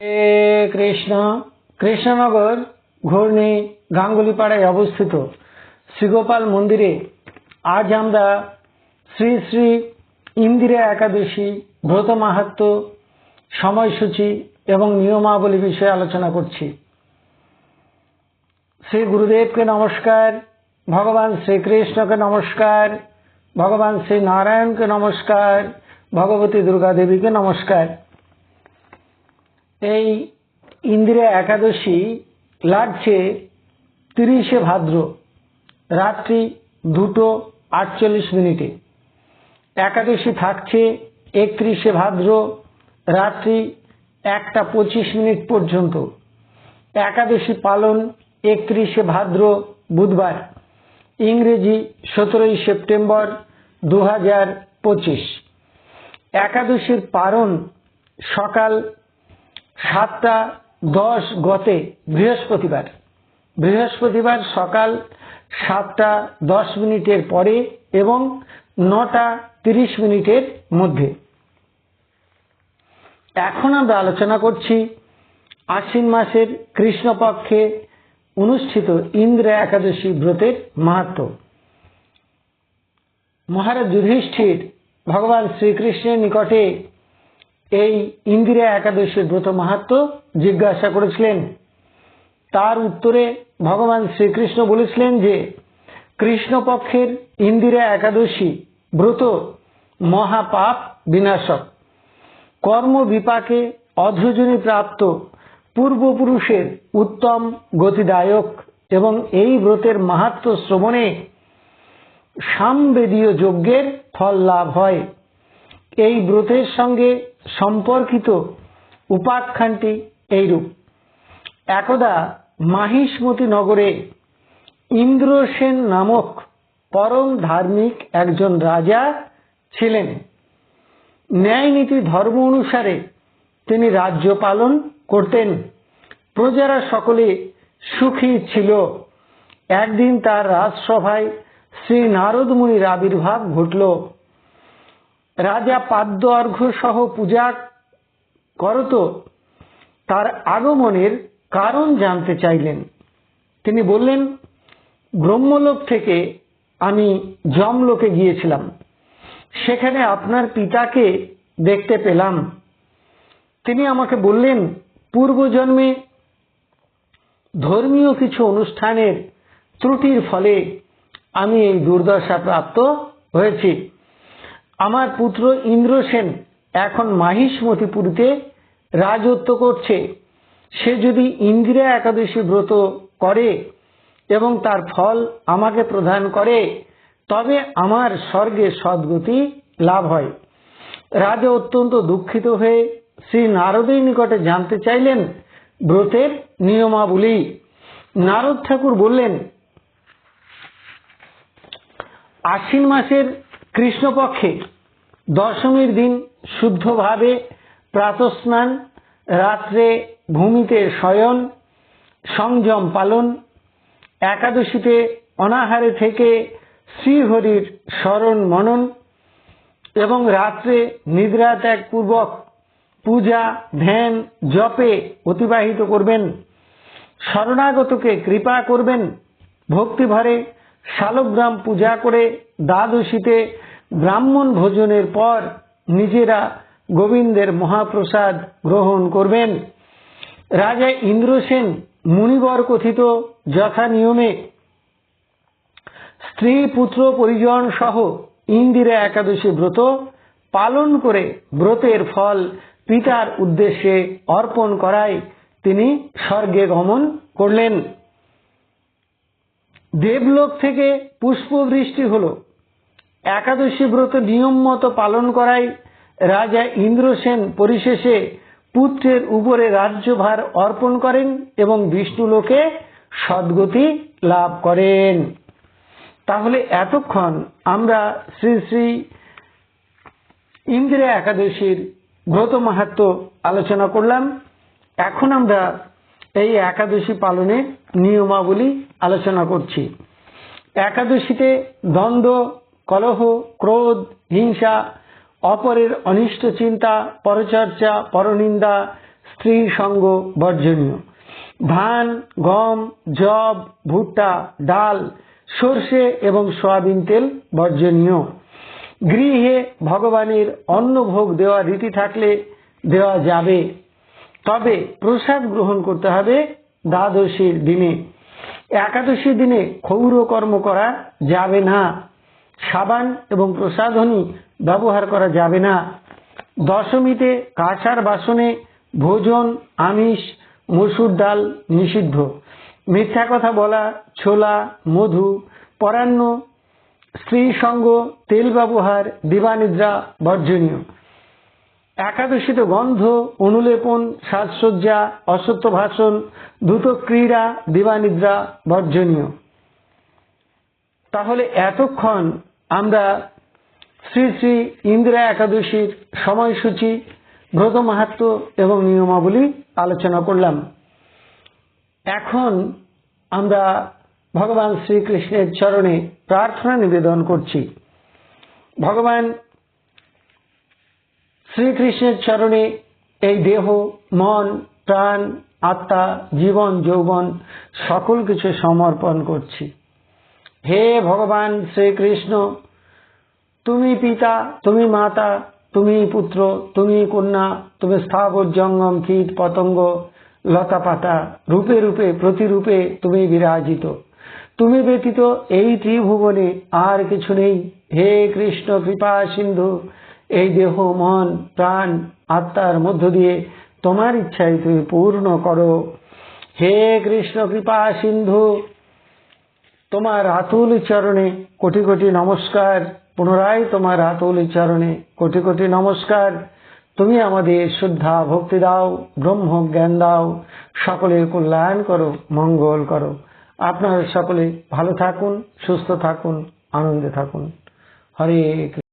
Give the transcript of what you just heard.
এ কৃষ্ণ, কৃষ্ণনগর ঘূর্ণি গাঙ্গুলিপাড়ায় অবস্থিত শ্রীগোপাল মন্দিরে আজ আমরা শ্রী শ্রী ইন্দিরা একাদশী, ব্রত মাহাত্ম, সময়সূচি এবং নিয়মাবলী বিষয়ে আলোচনা করছি। শ্রী গুরুদেবকে নমস্কার, ভগবান শ্রীকৃষ্ণকে নমস্কার, ভগবান শ্রী নারায়ণকে নমস্কার, ভগবতী দুর্গা দেবীকে নমস্কার। এই ইন্দিরা একাদশী লাগছে তিরিশে ভাদ্র, রাত্রি দুটো আটচল্লিশ মিনিটে। একাদশী থাকছে একত্রিশে ভাদ্র, রাত্রি একটা পঁচিশ মিনিট পর্যন্ত। একাদশী পালন একত্রিশে ভাদ্র, বুধবার। ইংরেজি সতেরোই সেপ্টেম্বর দু হাজার পঁচিশ। একাদশীর পারণ সকাল সাতটা দশ গতে বৃহস্পতিবার। বৃহস্পতিবার সকাল সাতটা দশ মিনিটের পরে এবং নটা তিরিশ মিনিটের মধ্যে। এখন আমরা আলোচনা করছি আশ্বিন মাসের কৃষ্ণপক্ষে অনুষ্ঠিত ইন্দ্র একাদশী ব্রতের মাহাত্ম। মহারাজ যুধিষ্ঠির ভগবান শ্রীকৃষ্ণের নিকটে এই ইন্দিরা একাদশীর ব্রত মাহাত্ম জিজ্ঞাসা করেছিলেন। তার উত্তরে ভগবান শ্রীকৃষ্ণ বলেছিলেন যে, কৃষ্ণপক্ষের ইন্দিরা একাদশী ব্রত মহাপাপ বিনাশক। কর্ম বিপাকে অধজনী প্রাপ্ত পূর্বপুরুষের উত্তম গতিদায়ক এবং এই ব্রতের মাহাত্ম শ্রবণে সামবেদীয় যজ্ঞের ফল লাভ হয়। এই ব্রতের সঙ্গে সম্পর্কিত উপাখ্যানটি এইরূপ। একদা মাহিষ্মতি নগরে ইন্দ্রসেন নামক পরম ধার্মিক একজন রাজা ছিলেন। ন্যায় নীতি ধর্ম অনুসারে তিনি রাজ্য পালন করতেন। প্রজারা সকলে সুখী ছিল। একদিন তার রাজসভায় শ্রী নারদ মুনির আবির্ভাব ঘটল। রাজা পাদ্য অর্ঘ সহ পূজা করত, তার আগমনের কারণ জানতে চাইলেন। তিনি বললেন, ব্রহ্মলোক থেকে আমি যমলোকে গিয়েছিলাম। সেখানে আপনার পিতাকে দেখতে পেলাম। তিনি আমাকে বললেন, পূর্বজন্মে ধর্মীয় কিছু অনুষ্ঠানের ত্রুটির ফলে আমি এই দুর্দশা প্রাপ্ত হয়েছি। আমার পুত্র ইন্দ্রসেন এখন মাহিষ্মতিপুরীতে রাজত্ব করছে। সে যদি ইন্দিরা একাদশী ব্রত করে এবং তার ফল আমাকে প্রদান করে, তবে আমার স্বর্গে সদ্গতি লাভ হয়। রাজা অত্যন্ত দুঃখিত হয়ে শ্রী নারদের নিকটে জানতে চাইলেন ব্রতের নিয়মাবলী। নারদ ঠাকুর বললেন, আশ্বিন মাসের কৃষ্ণপক্ষে দশমীর দিন শুদ্ধভাবে প্রাতস্নান, রাত্রে ভূমিতে শয়ন, সংযম পালন, একাদশীতে অনাহারে থেকে শ্রীহরির স্মরণ মনন এবং রাত্রে নিদ্রা ত্যাগ পূর্বক পূজা, ধ্যান, জপে অতিবাহিত করবেন। শরণাগতকে কৃপা করবেন। ভক্তিভরে শালগ্রাম পূজা করে দ্বাদশীতে ব্রাহ্মণ ভোজনের পর নিজেরা গোবিন্দের মহাপ্রসাদ গ্রহণ করবেন। রাজা ইন্দ্রসেন মুনিবর কথিত যথা নিয়মে স্ত্রী, পুত্র, পরিজন সহ ইন্দিরা একাদশী ব্রত পালন করে ব্রতের ফল পিতার উদ্দেশ্যে অর্পণ করায় তিনি স্বর্গে গমন করলেন। দেবলোক থেকে পুষ্পবৃষ্টি হল। একাদশী ব্রত নিয়ম মতো পালন করায় রাজা ইন্দ্রসেন পরিশেষে পুত্রের উপরে রাজ্যভার অর্পণ করেন এবং বিষ্ণুলোকে সদ্গতি লাভ করেন। তাহলে এতক্ষণ আমরা শ্রী শ্রী ইন্দিরা একাদশীর ব্রত মাহাত্ম আলোচনা করলাম। এখন আমরা এই একাদশী পালনের নিয়মাবলী আলোচনা করছি। একাদশীতে দ্বন্দ্ব কলহ, ক্রোধ, হিংসা, অপরের অনিষ্ট চিন্তা, পরচর্চা, পরনিন্দা, স্ত্রী সঙ্গ বর্জনীয়। ধান, গম জব ভুট্টা, ডাল, সর্ষে এবং সয়াবিন তেল বর্জনীয়। গৃহে ভগবানের অন্ন ভোগ দেওয়া রীতি থাকলে দেওয়া যাবে। তবে প্রসাদ গ্রহণ করতে হবে দ্বাদশীর দিনে। একাদশীর দিনে ক্ষৌর কর্ম করা যাবে না। সাবান এবং প্রসাধনী ব্যবহার করা যাবে না। দশমীতে কাঁসার বাসনে ভোজন, আমিষ, মসুর ডাল নিষিদ্ধ। মিথ্যা কথা বলা, ছোলা, মধু, পরান্ন স্ত্রী সঙ্গ তেল ব্যবহার, দিবানিদ্রা বর্জনীয়। একাদশীতে গন্ধ, অনুলেপন, সাজসজ্জা অসত্য ভাষণ দ্রুত ক্রীড়া, দিবানিদ্রা বর্জনীয়। তাহলে এতক্ষণ আমরা শ্রী শ্রী ইন্দিরা একাদশীর সময়সূচি, ব্রত মাহাত্ম এবং নিয়মাবলী আলোচনা করলাম। এখন আমরা ভগবান শ্রীকৃষ্ণের চরণে প্রার্থনা নিবেদন করছি। ভগবান শ্রীকৃষ্ণের চরণে এই দেহ, মন, প্রাণ, আত্মা, জীবন, যৌবন সকল কিছু সমর্পণ করছি। হে ভগবান শ্রীকৃষ্ণ, তুমি পিতা, তুমি মাতা, তুমি পুত্র, তুমি কন্যা, তুমি স্থাবর জঙ্গম, কীট, পতঙ্গ, লতা পাতা, রূপে রূপে, প্রতিরূপে তুমি বিরাজিত। তুমি ব্যতীত এই ত্রিভুবনে আর কিছু নেই। হে কৃষ্ণ, কৃপা, সিন্ধু, এই দেহ, মন, প্রাণ, আত্মার মধ্য দিয়ে তোমার ইচ্ছায় তুমি পূর্ণ করো। হে কৃষ্ণ, কৃপা, সিন্ধু তোমার আতুল চরণে কোটি কোটি নমস্কার। পুনরায় তোমার আতুল চরণে কোটি কোটি নমস্কার। তুমি আমাদের শ্রদ্ধা, ভক্তি দাও, ব্রহ্ম জ্ঞান দাও। সকলের কল্যাণ করো, মঙ্গল করো। আপনারা সকলে ভালো থাকুন, সুস্থ থাকুন, আনন্দে থাকুন। হরে